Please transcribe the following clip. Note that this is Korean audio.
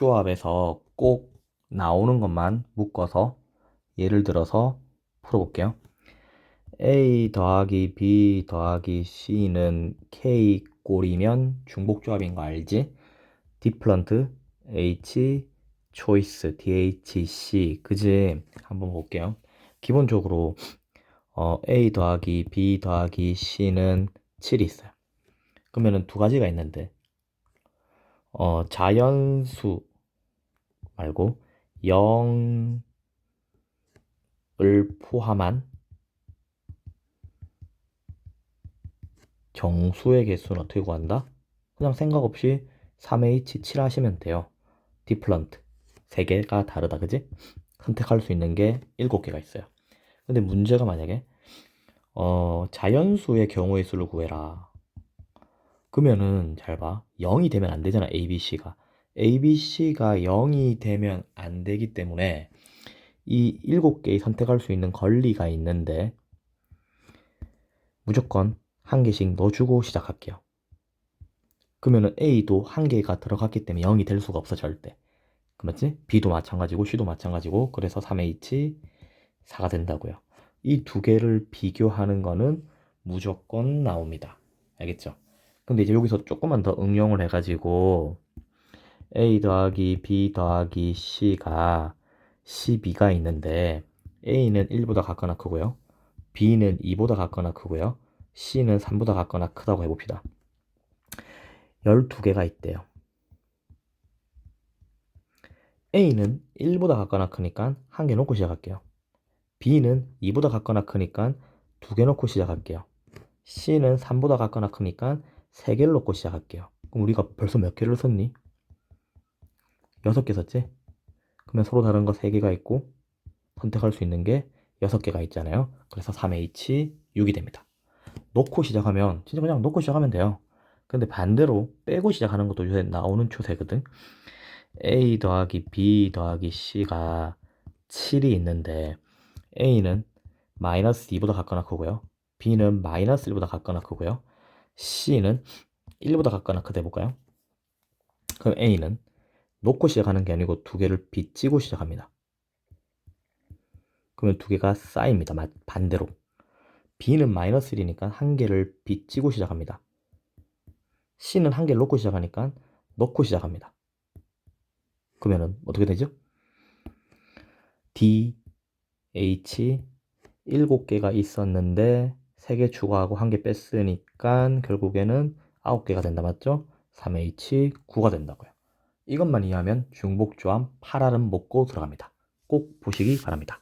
조합에서 꼭 나오는 것만 묶어서 예를 들어서 풀어볼게요. A 더하기 B 더하기 C는 K 꼴이면 중복조합인 거 알지? 디플런트 H 초이스 DHC 그지? 한번 볼게요. 기본적으로 어, A 더하기 B 더하기 C는 7이 있어요. 그러면은 두 가지가 있는데 어, 자연수 말고 0을 포함한 정수의 개수는 어떻게 구한다? 그냥 생각 없이 3H7 하시면 돼요. 디플런트. 3개가 다르다, 그지? 선택할 수 있는 게 7개가 있어요. 근데 문제가 만약에, 어, 자연수의 경우의 수를 구해라. 그러면은, 잘 봐. 0이 되면 안 되잖아, ABC가. ABC가 0이 되면 안 되기 때문에, 이 7개의 선택할 수 있는 권리가 있는데, 무조건 한 개씩 넣어주고 시작할게요. 그러면은 A도 한 개가 들어갔기 때문에 0이 될 수가 없어 절대. 맞지? B도 마찬가지고 C도 마찬가지고 그래서 3H 4가 된다고요. 이 두 개를 비교하는 거는 무조건 나옵니다. 알겠죠? 근데 이제 여기서 조금만 더 응용을 해가지고 A 더하기 B 더하기 C가 12가 있는데 A는 1보다 같거나 크고요. B는 2보다 같거나 크고요. C는 3보다 같거나 크다고 해봅시다. 12개가 있대요. A는 1보다 같거나 크니까 한 개 놓고 시작할게요. B는 2보다 같거나 크니까 두 개 놓고 시작할게요. C는 3보다 같거나 크니까 세 개를 놓고 시작할게요. 그럼 우리가 벌써 몇 개를 썼니? 6개 썼지? 그러면 서로 다른 거 3개가 있고 선택할 수 있는 게 6개가 있잖아요. 그래서 3H 6이 됩니다. 놓고 시작하면 진짜 그냥 놓고 시작하면 돼요. 근데 반대로 빼고 시작하는 것도 요새 나오는 추세거든. A 더하기 B 더하기 C가 7이 있는데 A는 마이너스 2보다 같거나 크고요. B는 마이너스 1보다 같거나 크고요. C는 1보다 같거나 크다 해볼까요? 그럼 A는 놓고 시작하는 게 아니고 두 개를 빗지고 시작합니다. 그러면 두 개가 쌓입니다. 반대로. B는 마이너스 1이니까 한 개를 빗지고 시작합니다. C는 한 개를 놓고 시작하니까 넣고 시작합니다. 그러면은 어떻게 되죠? D, H 7개가 있었는데 3개 추가하고 한개 뺐으니까 결국에는 9개가 된다 맞죠? 3H 9가 된다고요. 이것만 이해하면 중복조합 8알은 먹고 들어갑니다. 꼭 보시기 바랍니다.